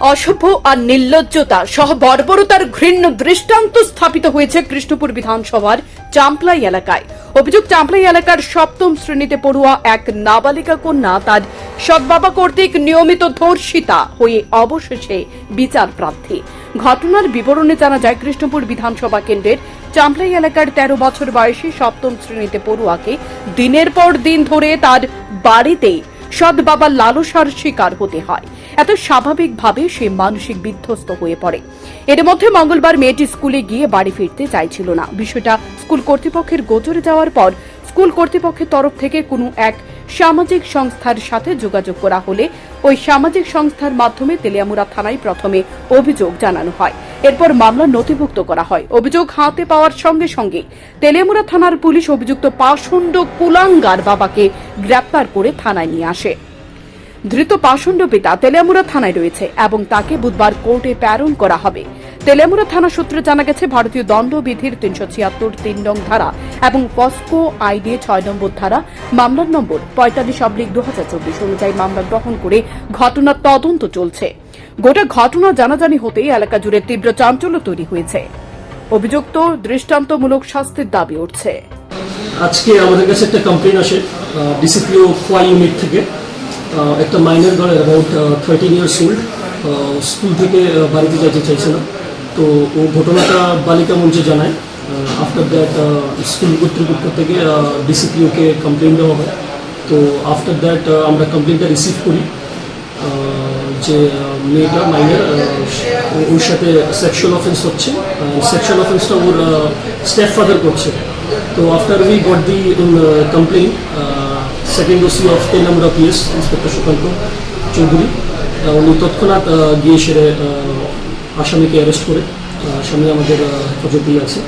অসভ্য আর নির্লজ্জতা সহ বর্বরতার ঘৃণ্য দৃষ্টান্ত স্থাপিত হয়েছে কৃষ্ণপুর বিধানসভার চাম্পলাই এলাকায়। অভিযোগ, চাম্পলাই এলাকার সপ্তম শ্রেণীতে পড়ুয়া এক নাবালিকা কন্যা তার সৎবাবা কর্তৃক নিয়মিত ধর্ষিতা হয়ে অবশেষে বিচার প্রার্থী। ঘটনার বিবরণে জানা যায়, কৃষ্ণপুর বিধানসভা কেন্দ্রের চাম্পলাই এলাকার তেরো বছর বয়সী সপ্তম শ্রেণীতে পড়ুয়াকে দিনের পর দিন ধরে তার বাড়িতেই সৎ বাবার লালসার শিকার হতে হয়। এত স্বাভাবিকভাবে সে মানসিক বিধ্বস্ত হয়ে পড়ে। এর মধ্যে মঙ্গলবার মেয়েটি স্কুলে গিয়ে বাড়ি ফিরতে চাইছিল না। বিষয়টা স্কুল কর্তৃপক্ষের গোচরে যাওয়ার পর স্কুল কর্তৃপক্ষের তরফ থেকে কোনো এক সামাজিক সংস্থার সাথে যোগাযোগ করা হলে ওই সামাজিক সংস্থার মাধ্যমে তেলিয়ামুড়া থানায় প্রথমে অভিযোগ জানানো হয়। এরপর মামলা নথিভুক্ত করা হয়। অভিযোগ হাতে পাওয়ার সঙ্গে সঙ্গে তেলিয়ামুড়া থানার পুলিশ অভিযুক্ত পাষণ্ড কুলাঙ্গার বাবাকে গ্রেপ্তার করে থানায় নিয়ে আসে। ধৃত পাষণ্ড পিতা তেলিয়ামুড়া থানায় রয়েছে এবং তাকে বুধবার কোর্টে প্রেরণ করা হবে। তেলিয়ামুড়া থানা সূত্রে জানা গেছে, ভারতীয় দণ্ডবিধির তিনশো ছিয়াত্তর তিন নং ধারা এবং পস্কো আইডি ছয় নম্বর ধারা, মামলার নম্বর পঁয়তাল্লিশ অব্লিক দু হাজার চব্বিশ অনুযায়ী মামলা গ্রহণ করে ঘটনার তদন্ত চলছে। গোটা ঘটনা জানাজানি হতেই এলাকা জুড়ে তীব্র চাঞ্চল্য তৈরি হয়েছে। অভিযুক্ত দৃষ্টান্তমূলক শাস্তির দাবি উঠছে। আজকে আমাদের কাছে একটা কমপ্লেন আসে ডিসিপ্লিও খোয়া ইউনিট থেকে। একটা minor girl about thirteen years old school থেকে বাড়িতে যেতে চাইছে না তো ও ঘটনাটা বালিকা মঞ্চে জানায়। আফটার দ্যাট স্কুল কর্তৃপক্ষ থেকে ডিসিপ্লিওকে কমপ্লেন দেওয়া হয়। তো আফটার দ্যাট আমরা কমপ্লেনটা রিসিভ করি। যে মেয়েটা মাইনার ওর সাথে সেক্সুয়াল অফেন্স হচ্ছে সেক্সুয়াল অফেন্সটা ওর স্টেপ ফাদার করছে। তো after we got the complaint second OC of Telamura PS inspector Sukanta Chowdhury উনি তৎক্ষণাৎ গিয়ে সেরে আসামিকে অ্যারেস্ট করে আসামি আমাদের হেফাজতেই আছে।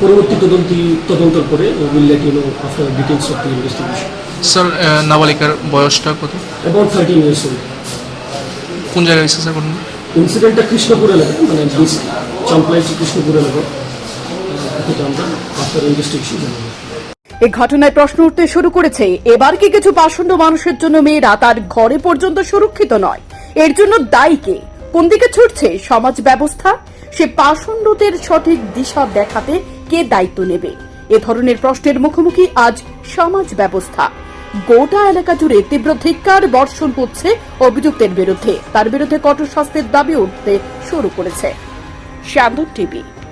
পরবর্তী তদন্তি তদন্তর পরে will let you know after details of the investigation sir নাবালিকার বয়সটা কত? অ্যাবাউট থার্টিন ইয়ার্স ওল্ড কোন জায়গায় হয়েছে স্যার ঘটনা ইনসিডেন্টটা কৃষ্ণপুর এলাকা মানে বিস চাম্পলাই কৃষ্ণপুর এলাকা এটা আমরা আফটার ইনভেস্টিগেশন জানাব এই ঘটনায় প্রশ্ন উঠতে শুরু করেছে এবার কি কিছু পাষণ্ড মানুষের জন্য মেয়েরা তার ঘরে পর্যন্ত সুরক্ষিত নয়? এর জন্য দায়ী কে? কোন দিকে ছুটছে সমাজ ব্যবস্থা? সে পাষণ্ডদের সঠিক দিশা দেখাতে কে দায়িত্ব নেবে? এ ধরনের প্রশ্নের মুখোমুখি আজ সমাজ ব্যবস্থা। গোটা এলাকা জুড়ে তীব্র ধিক্কার, বর্ষণ করছে অভিযুক্তের বিরুদ্ধে। তার বিরুদ্ধে কঠোর শাস্তির দাবি উঠতে শুরু করেছে। শ্যামদুর টিভি।